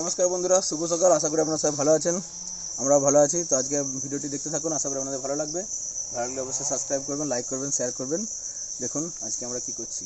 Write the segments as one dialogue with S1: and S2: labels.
S1: নমস্কার বন্ধুরা, শুভ সকাল। আশা করি আপনারা সবাই ভালো আছেন। আমরা ভালো আছি। তো আজকে ভিডিওটি দেখতে থাকুন। আশা করি আপনাদের ভালো লাগবে। ভালো লাগলে অবশ্যই সাবস্ক্রাইব করবেন লাইক করবেন শেয়ার করবেন। দেখুন আজকে আমরা কি করছি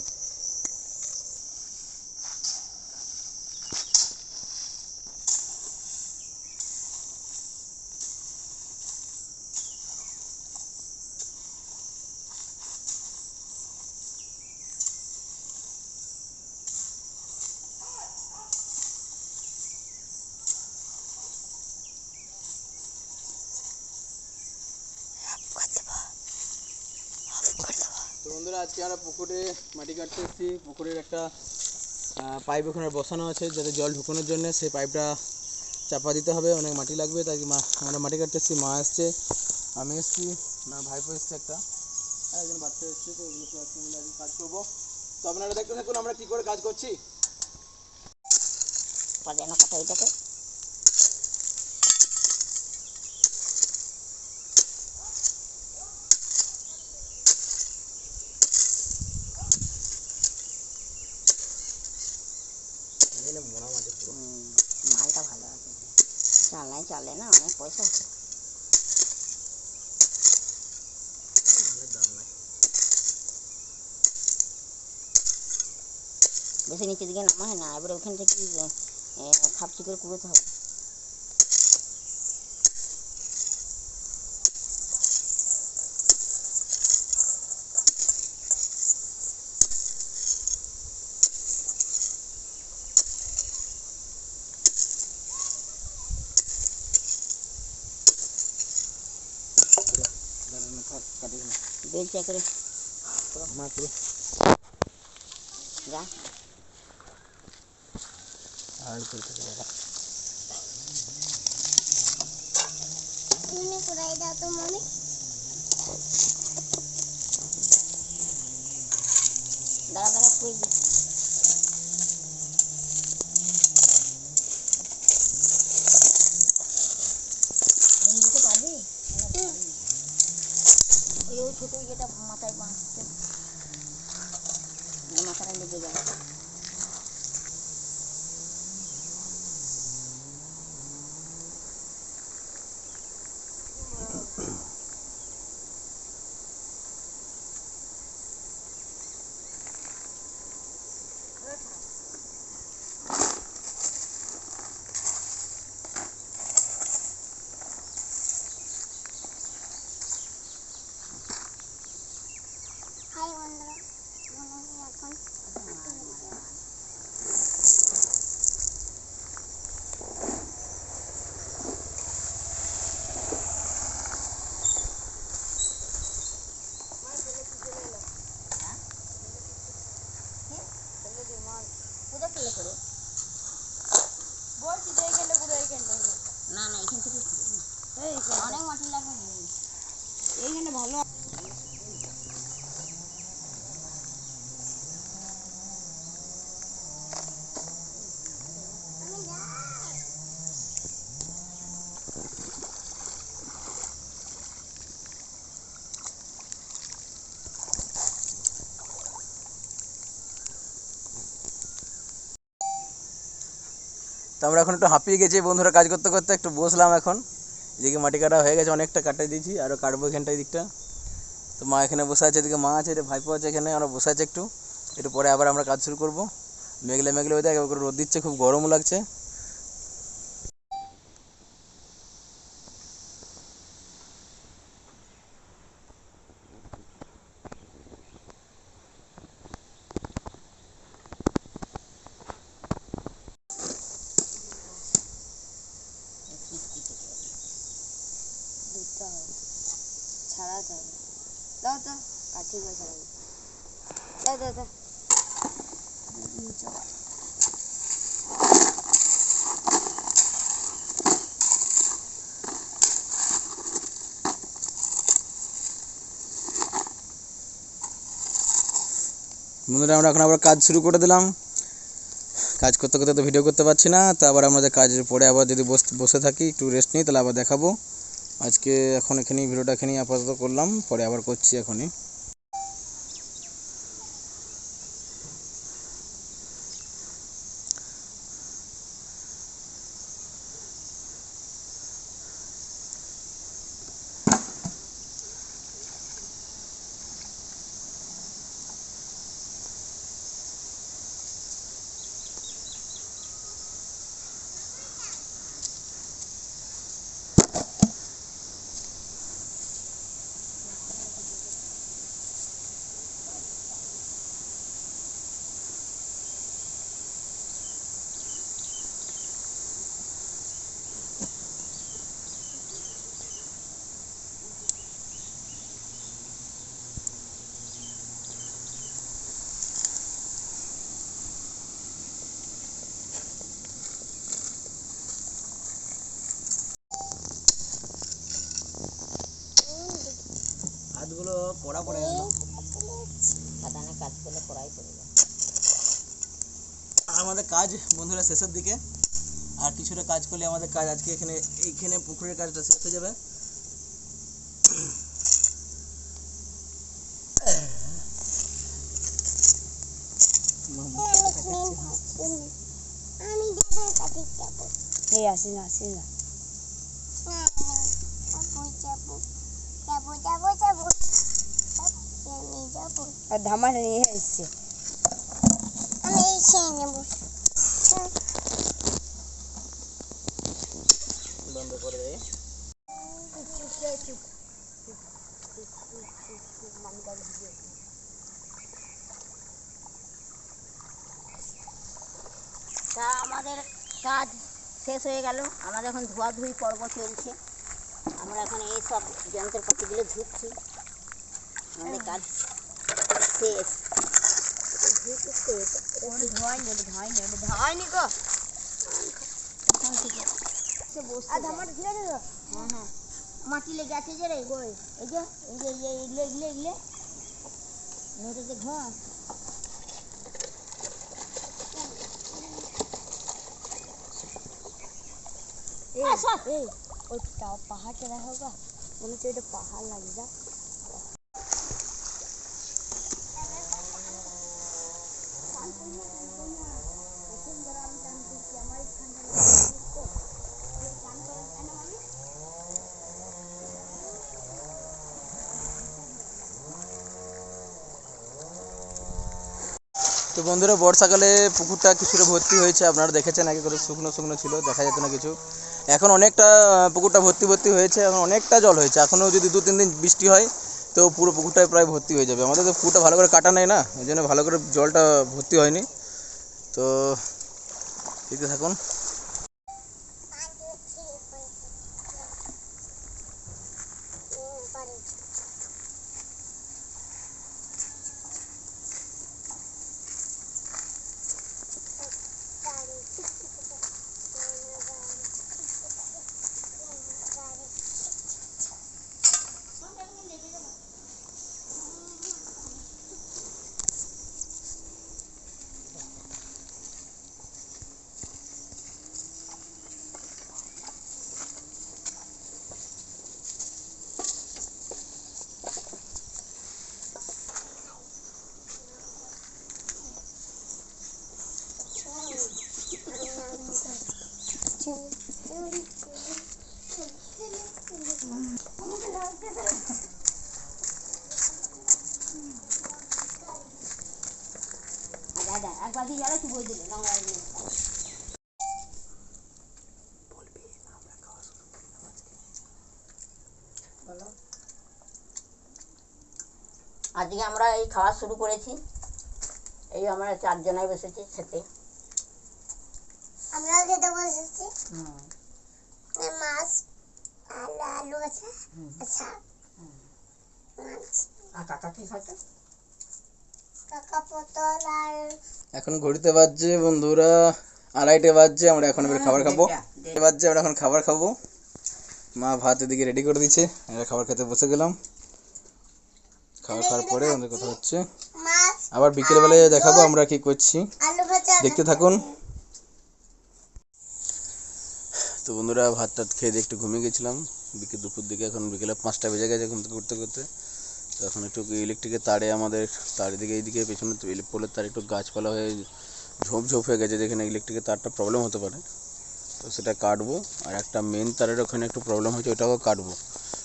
S1: তো বন্ধুরা, আজকে আমরা পুকুরে মাটি কাটতে এসেছি। পুকুরের একটা পাইপ ওখানে বসানো আছে, যাতে জল ঢুকানোর জন্য। সেই পাইপটা চাপা দিতে হবে, অনেক মাটি লাগবে, তাই আমরা মাটি কাটতে এসেছি। মা এসছে, আমি এসেছি না ভাইপো এসছে একটা। আর একজন বাচ্চা এসছে, তো ওগুলো কাজ করব। তো আপনারা দেখতে থাকুন, আমরা কি করে কাজ করছি।
S2: যেন কথা এটাকে মালটা ভালো আছে। চালাই চলে না অনেক পয়সা। বেশি নিচের দিকে নামা হয় না এবারে ওখান থেকে খাপ খাপচি করে কুড়োতে হবে
S1: কাটিস না
S2: বেলচা করে
S1: মা করে
S2: যা
S1: আর করতে পারবে
S2: মনে করাই দাও তো মনে দাঁড়া দাঁড়া কই দি দিতে পারবি ওই ওই ছোট ইয়েটা মাথায় বাঁধতে মাথাটা লেগে যাবে হাই বন্ধুরা এখন কোথা থেকে করে
S3: বলছি যে এইখানটা পুরো এইখানটা
S2: না না এখান থেকে অনেক মাটি লাগবে
S3: এইখানে ভালো
S1: তো আমরা এখন একটু হাঁপিয়ে গেছি, বন্ধুরা কাজ করতে করতে একটু বসলাম এখন। এদিকে মাটি কাটা হয়ে গেছে, অনেকটা কাটিয়ে দিয়েছি আরও কাটবো এখানটা দিকটা তো মা এখানে বসে আছে, এদিকে মা আছে এটা ভাইপো আছে এখানে আমরা বসে আছে একটু। একটু পরে আবার আমরা কাজ শুরু করব। মেঘলে মেঘলে ওই দেখ রোদ দিচ্ছে, খুব গরমও লাগছে
S3: দিতে হবে ছাড়াতে হবে দাও তো
S1: বন্ধুরা, আমরা এখন আবার কাজ শুরু করে দিলাম। কাজ করতে করতে তো ভিডিও করতে পারছি না, তো আবার আমাদের কাজের পরে আবার যদি বসে থাকি, একটু রেস্ট নিই, তাহলে আবার দেখাবো। আজকে এখন এখানেই ভিডিওটা এখানেই আপাতত করলাম, পরে আবার করছি এখনই পড়া পড়ে গেল
S2: বাগানে কাজ করলে করাই পড়ে যায়
S1: আর আমাদের কাজ বন্ধুরা শেষের দিকে। আর কিছুটা কাজ করলে আমাদের কাজ আজকে এখানে এইখানে পুকুরের কাজটা শেষ হয়ে যাবে।
S3: আমি দাদার কাছে যাব
S4: এই আসি না আসি না
S3: যাব যাব যাব যাব আমি যাব
S4: আর ধামাটা নিয়ে এসছে।
S3: আমি এই খেয়ে নেব।
S1: বন্ধ করে দেয়
S2: তা আমাদের কাজ শেষ হয়ে গেল। আমাদের এখন ধোয়াধুয়ি পর্ব চলছে। আমরা এখন এই সব যন্ত্রপাতিগুলো ধুচ্ছি। আমাদের কাজ শেষ। মাটি লেগে আছে যে রে গোল এই যে এই যে এই যে এগুলো এগুলো এগুলো মেয়েটাতে ঘোয়া
S4: এই এই ওই টা- পাহাড়টা দেখো গা মনে হচ্ছে ওইটা পাহাড় লাগে যা
S1: তো বন্ধুরা, বর্ষাকালে পুকুরটা কিছুটা ভর্তি হয়েছে। আপনারা দেখেছেন, আগে করে শুকনো শুকনো ছিল, দেখা যেত না কিছু। এখন অনেকটা পুকুরটা ভর্তি ভর্তি হয়েছে, এখন অনেকটা জল হয়েছে। এখনও যদি দু তিন দিন বৃষ্টি হয়, তো পুরো পুকুরটাই প্রায় ভর্তি হয়ে যাবে। আমাদের তো পুকুরটা ভালো করে কাটা নেই না এই জন্য ভালো করে জলটা ভর্তি হয়নি। তো, দেখতে থাকুন
S2: দাদা একবার দিয়ে যারা তুই বই দিলে নোংরা দিয়ে বলো আজকে আমরা এই খাওয়া শুরু করেছি। এই আমরা চারজনাই বসেছি খেতে।
S3: আমরাও খেতে বসেছি।
S2: হুম।
S3: এই মাছ আলু আলু আছে আচ্ছা মাছ।
S2: আর কাকা কি খাচ্ছে?
S3: কাকা পটল আর
S1: এখন ঘড়িতে বাজছে বন্ধুরা আড়াইটে বাজছে আমরা এখন এবার খাবার খাব। বাজছে আমরা এখন খাবার খাব। মা ভাত এদিকে রেডি করে দিচ্ছে আমরা খাবার খেতে বসে গেলাম। খাবার খাওয়ার পরে আমাদের কথা হচ্ছে। আবার বিকেলবেলায় দেখাবো আমরা কি করছি। দেখতে থাকুন। তো বন্ধুরা ভাত টাত খেয়ে দিয়ে একটু ঘুমিয়ে গেছিলাম। বিকেল দুপুর দিকে এখন বিকেলে পাঁচটা বেজে গেছে ঘুম থেকে করতে করতে। তো এখন একটু ইলেকট্রিকের তারে আমাদের তার দিকে এইদিকে পেছনে পোলের তার একটু গাছপালা হয়ে ঝোপ ঝোপ হয়ে গেছে যেখানে ইলেকট্রিকের তারটা প্রবলেম হতে পারে। তো সেটা কাটবো আর একটা মেন তারের ওখানে একটু প্রবলেম হয়েছে ওটাও কাটবো।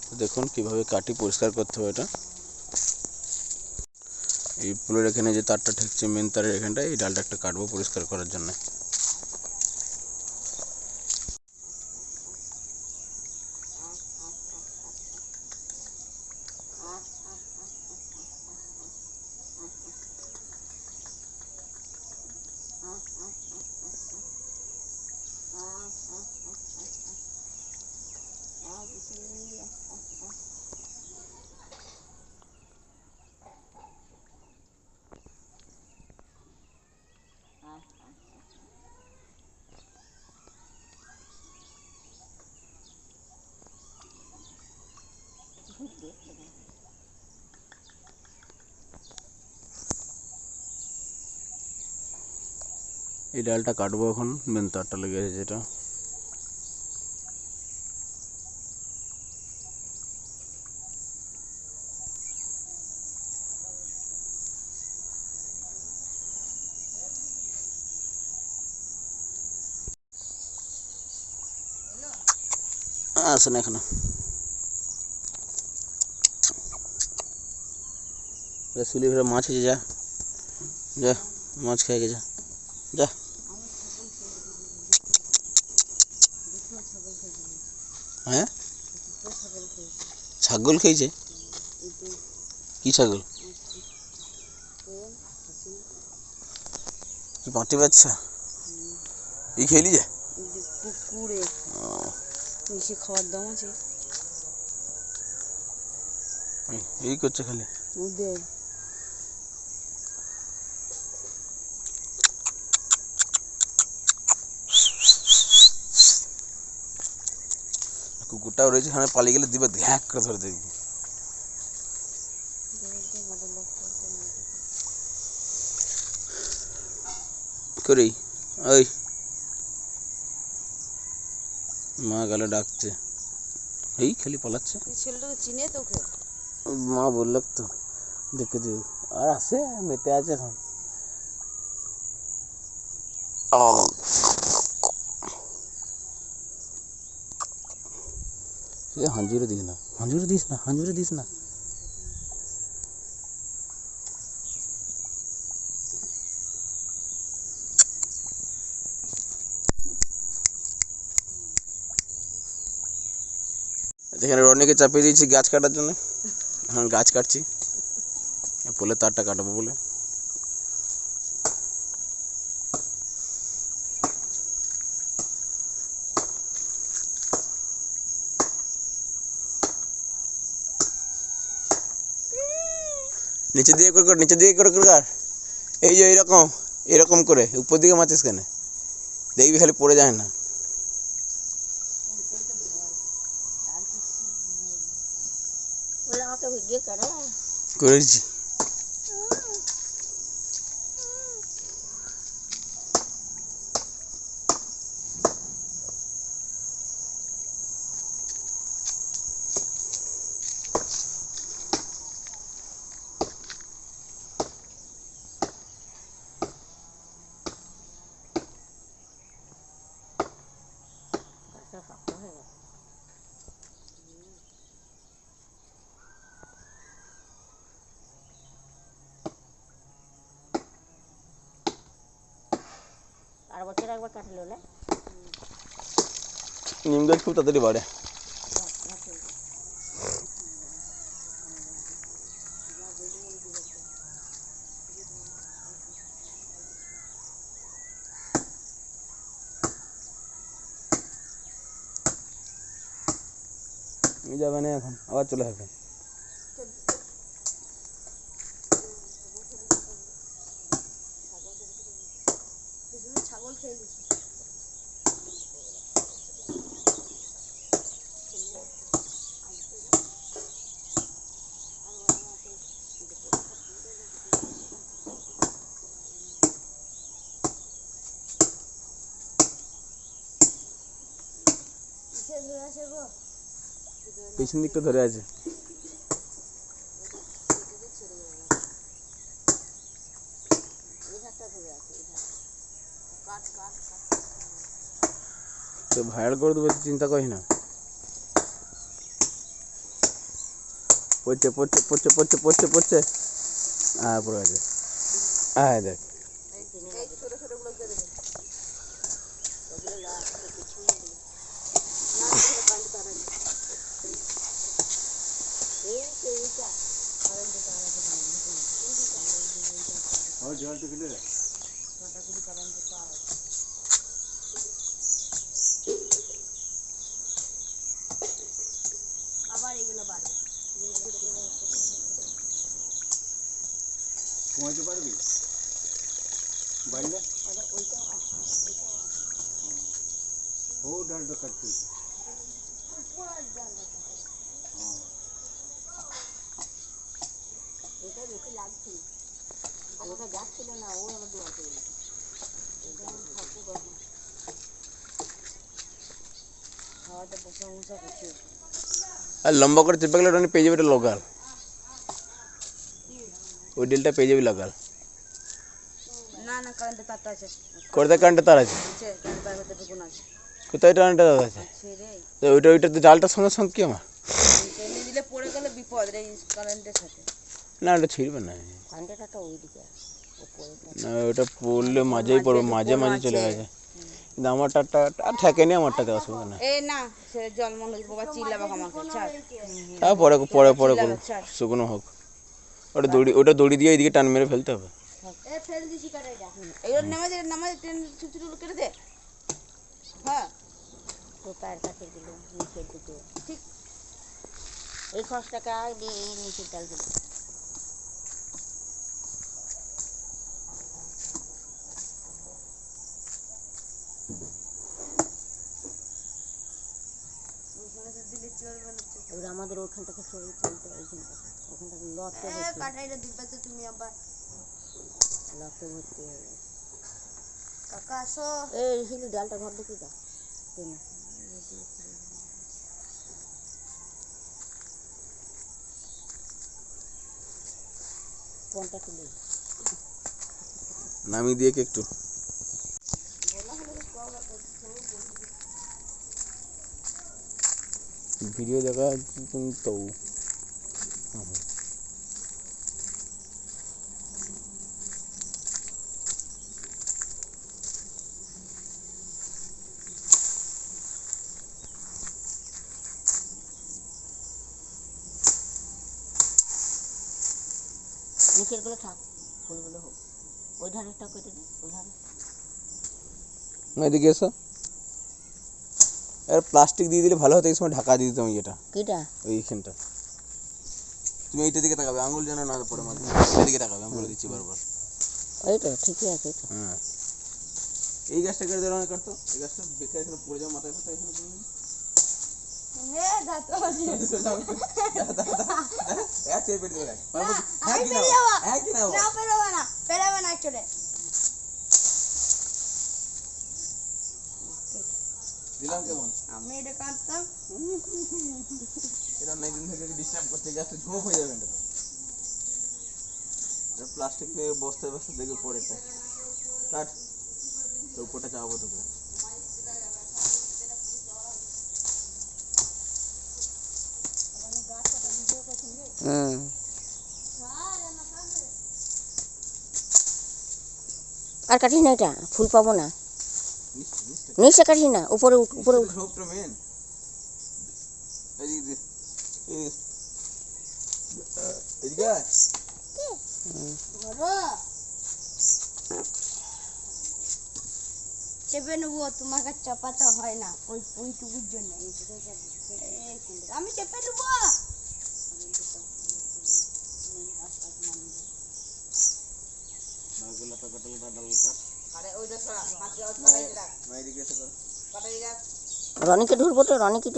S1: তো দেখুন কীভাবে কাটি পরিষ্কার করতে হবে এটা। এই পোলের এখানে যে তারটা ঠেকছে মেন তারের এখানটায় এই ডালটা একটা কাটবো পরিষ্কার করার জন্য। এই ডালটা কাটবো এখন মেন তারটা লেগে আছে যেটা আসেন এখানে সুলি ভরে মাছ হয়েছে যা যা মাছ খেয়ে গে যা যা হ্যাঁ? ছাগল খেয়েছে? কি ছাগল? কি পাটি বাচ্চা? এই খেলি যে?
S3: পুকুরে। খাওয়ার দাম আছে।
S1: এই- করছে খালি।
S3: মধ্যে
S1: কুকুরটাও রয়েছে এখানে পালিয়ে গেলে দিবে ধ্যাক করে ধরে দেখবি করি ওই। মা গেলে ডাকছে। এই খালি পালাচ্ছে।
S3: ছেলেটাকে চিনে তোকে?
S1: মা বলল তো দেখে দিও। আর আছে মেতে আছে এখন। আহ। এ হাঞ্জুরে দিস না হাঞ্জুরে দিস না হাঞ্জুরে দিস না যেখানে রনিকে চাপিয়ে দিয়েছি গাছ কাটার জন্য এখন গাছ কাটছি পোলে তারটা কাটাবো বলে নিচে দিয়ে করে কর নিচে দিয়ে করে করে এই যে এইরকম এরকম করে উপর দিকে মাছিস কেন? দেখবি খালি পড়ে যায় না। করেছি
S2: গাছটা শক্ত হয়ে গেছে আর বছর একবার কাটলো না
S1: নিম গাছ খুব তাড়াতাড়ি বাড়ে। যাবে না এখন, আবার চলে আসবে। পেছন দিকটা ধরে আছে। তো ভাইরাল করে দেবো চিন্তা করিস না। পড়ছে পড়ছে পড়ছে পড়ছে পড়ছে পড়ছে। হ্যাঁ পড়ে গেছে। হ্যাঁ দেখ।
S3: আবার এগুলো বাড়ে।
S1: কমাইতে পারবি? বাড়লে ও ডালটা কাটতে
S2: এটা বেশি লাগছে আর ওটা যাচ্ছিল না ও আবার দোয়া করে দিয়েছে। এটা
S3: হাওয়াতে বসা মশা করছে
S1: আর লম্বা করে চেপে গেলে ওটা পেয়ে যাবে এটা লোকাল ওই ডিলটা পেয়ে যাবি লোকাল
S3: না না কারেন্টের তারটা আছে
S1: করতে কারেন্টে তার আছে
S3: আছে কারেন্ট তার ভেতরে ঢুকুন আছে
S1: কোথায় কারেন্টে তার আছে
S3: ছেড়ে
S1: তো ওইটা ওইটা তো জালটার সঙ্গে সঙ্গে কি আমার
S3: টেনে দিলে পড়ে গেলে বিপদ রে কারেন্টের সাথে
S1: না ওটা ছিড়বে না। না ওটা পড়লে মাঝেই পড়বে মাঝে মাঝে চলে গেছে কিন্তু আমারটা টা- আর ঠেকেনি আমারটাতে অসুবিধা নেই
S3: এ না সে জল মনে বাবা চিল্লাবে আমাকে ছাড়।
S1: হ্যাঁ পরে পরে পরে করুন শুকনো হোক। ওটা দড়ি ওটা দড়ি দিয়ে এইদিকে টান মেরে ফেলতে হবে।
S4: এ ফেল দিছি কাটাইটা
S3: এগুলো নামাজে নামাজে ট্রেন ছুটি ছুটি কেটে দে। হ্যাঁ।
S2: তো পায়ের কাছে দিল নিচের দিকে। ঠিক। এই খসটাকে নিচের ডাল দিল। এবার আমাদের ওখানটাকে সরিয়ে ফেলতে এইখানটাকে ওখানটাকে ভর্তি
S4: কাটাইটা দিবে তো তুমি আবার
S2: ভর্তি হয়ে গেছে।
S4: কাকা আসো।
S2: এই হিলি ডালটা ঘর দাও টেনে। কোনটা তুলে।
S1: নামিয়ে দিয়ে কি একটু? ভিডিও দেখা তো।
S2: নিচেরগুলো থাক ফুলগুলো হোক। ওই ধারেরটা কেটে দে ওই ধারে।
S1: এদিকে এসো। এর প্লাস্টিক দিয়ে দিলে ভালো হতো এই সময় ঢাকা দিয়ে দিতাম ইয়েটা।
S2: কিটা?
S1: ওইখানটা তুমি এইটা দিকে তাকাবে আঙুল যেন না পড়ে মাঝে এদিকে তাকাবে আমি বলে দিচ্ছি বারবার।
S2: ওই তো ঠিকই আছে
S1: হ্যাঁ। এই গাছটা কেটে দেওয়া কাটতো। এই গাছটা বেকার এখানে পড়ে যাও মাথায় ফাথায় এখানে পড়ে যাবে।
S4: হে দাঁত আছে
S1: এক চেয়ে পেট ধরে রাখ। পারব কি? হ্যাঁ
S4: আমি
S1: কি না
S4: পেরে যাব।
S1: হ্যাঁ কি না
S4: না পেরোবে না পেরোবে না চলে
S1: দিলাম কেমন?
S4: আমি এটা কাটতাম।
S1: এটা থেকে ডিস্টার্ব করতে গাছটা ঝোঁক হয়ে যাবে এটা প্লাস্টিক থেকে বস্তায় বস্তা দেখবে পরেরটা। কাট। তো উপরটা চাপাবো পুরো।
S2: আর কাটিস না এটা ফুল পাবো না। নিচে কাটিস না উপরে উঠ উপরে উঠ।
S1: মেন এদিকে এদিকে
S4: চেপে নেব তোমার কাছে চাপাতে হয় না। ওই ওইটুকুর জন্য আমি চেপে নেব।
S1: নারকেল লতা কাটালে ডাল কাট।
S2: রনিকে ঢুকবো তো রনিকে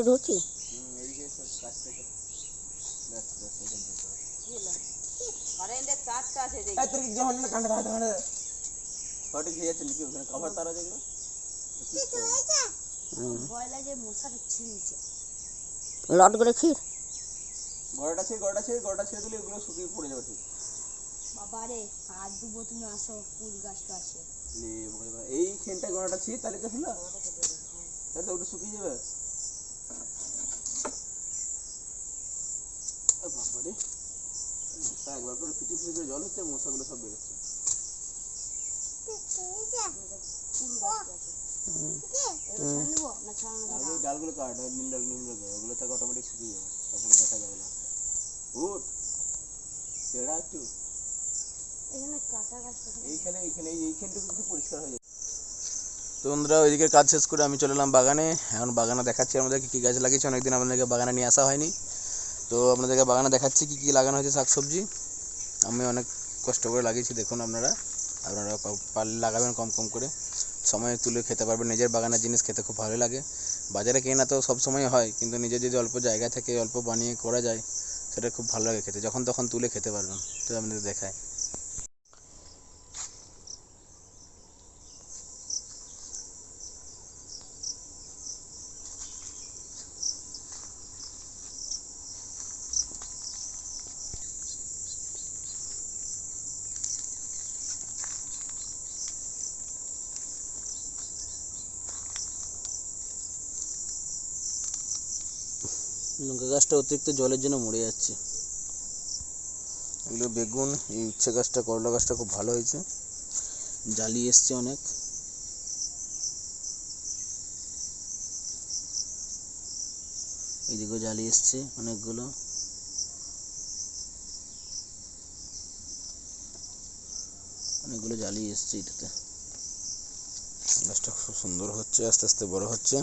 S4: মশার ছিঁড়ছে।
S2: লট করে খির
S1: গড়াটা ছেড়ে গড়াটা ছেড়ে গড়াটা ছেড়ে দিলে ওগুলো শুকিয়ে পড়ে যাবে ঠিক।
S4: বাবারে হাত দুবো তুমি আসো ফুল গাছটা আছে
S1: লে, বাবা, এই খেনটা গড়াটা ছিঁড়ে তাহলে তো হলো। তাহলে তো ওটা শুকিয়ে যাবে। একবার করে ফিটি ফিটি করে জল হচ্ছে মশাগুলো সব বেরোচ্ছে ডালগুলো কাট নিম ডাল নিম ডাল ওগুলো থেকে অটোমেটিক শুকিয়ে যাবে। তারপরে দেখা যাবে না। উঠ। পেড়া একটু? তো ওইদিকের কাজ শেষ করে আমি চলে এলাম বাগানে। এখন বাগানে দেখাচ্ছি আমাদেরকে কী গাছ লাগিয়েছে। অনেকদিন আপনাদেরকে বাগানে নিয়ে আসা হয়নি। তো আপনাদেরকে বাগানে দেখাচ্ছি কী কী লাগানো হয়েছে শাকসবজি। আমি অনেক কষ্ট করে লাগিয়েছি, দেখুন আপনারা। আপনারা পারলে লাগাবেন কম কম করে। সময় তুলে খেতে পারবেন। নিজের বাগানের জিনিস খেতে খুব ভালো লাগে। বাজারে কেনা তো সব সময় হয়, কিন্তু নিজের যদি অল্প জায়গা থেকে অল্প বানিয়ে করা যায়, সেটা খুব ভালো লাগে খেতে। যখন তখন তুলে খেতে পারবেন। তো আপনাদের দেখায়। গাছটা অতিরিক্ত জলের জন্য মরে যাচ্ছে। এগুলো বেগুন এই উচ্ছে গাছটা করলা গাছটা খুব ভালো হয়েছে। জালি এসছে অনেক। এদিকেও জালি এসছে অনেকগুলো। অনেকগুলো জালি এসছে এটাতে। গাছটা খুব সুন্দর হচ্ছে আস্তে আস্তে বড় হচ্ছে।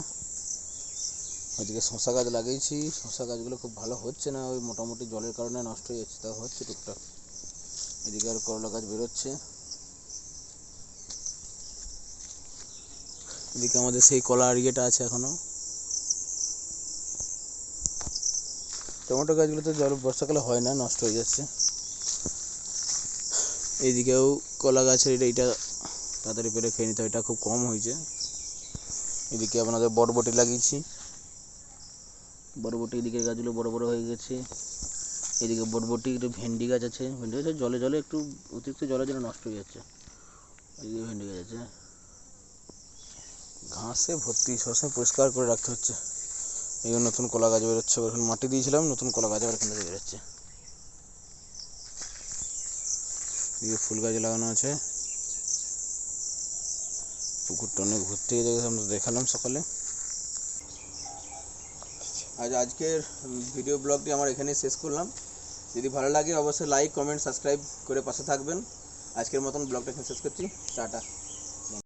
S1: ওইদিকে শশা গাছ লাগিয়েছি। শশা গাছগুলো খুব ভালো হচ্ছে না, ওই মোটামুটি জলের কারণে নষ্ট হয়ে যাচ্ছে তা হচ্ছে টুকটাক। এদিকে আর করলা গাছ বেরোচ্ছে। এদিকে আমাদের সেই কলার ইয়েটা আছে এখনও। টমেটো গাছগুলোতে জল, বর্ষাকালে হয় না, নষ্ট হয়ে যাচ্ছে। এইদিকেও কলা গাছের এটা এটা তাড়াতাড়ি পেরে খেয়ে নিতে এটা খুব কম হয়েছে। এদিকে আপনাদের বরবটি লাগিয়েছি। বরবটি এদিকে গাছগুলো বড় বড় হয়ে গেছে। এদিকে বরবটি, একটু ভেন্ডি গাছ আছে। ভেন্ডি গাছ জলে জলে একটু অতিরিক্ত জলের জন্য নষ্ট হয়ে যাচ্ছে। এদিকে ভেন্ডি গাছ আছে। ঘাসে ভর্তি শসা পরিষ্কার করে রাখতে হচ্ছে। এই নতুন কলা গাছ বেরোচ্ছে এখন মাটি দিয়েছিলাম, নতুন কলা গাছ আবার এখান বেরোচ্ছে। এদিকে ফুল গাছ লাগানো আছে। পুকুরটা অনেক ঘুরতে গেছে আমরা দেখালাম সকালে। আজ আজকের ভিডিও ব্লগটি আমার এখানেই শেষ করলাম। যদি ভালো লাগে, অবশ্যই লাইক কমেন্ট সাবস্ক্রাইব করে পাশে থাকবেন। আজকের মতন ব্লগটা এখানে শেষ করছি। টাটা।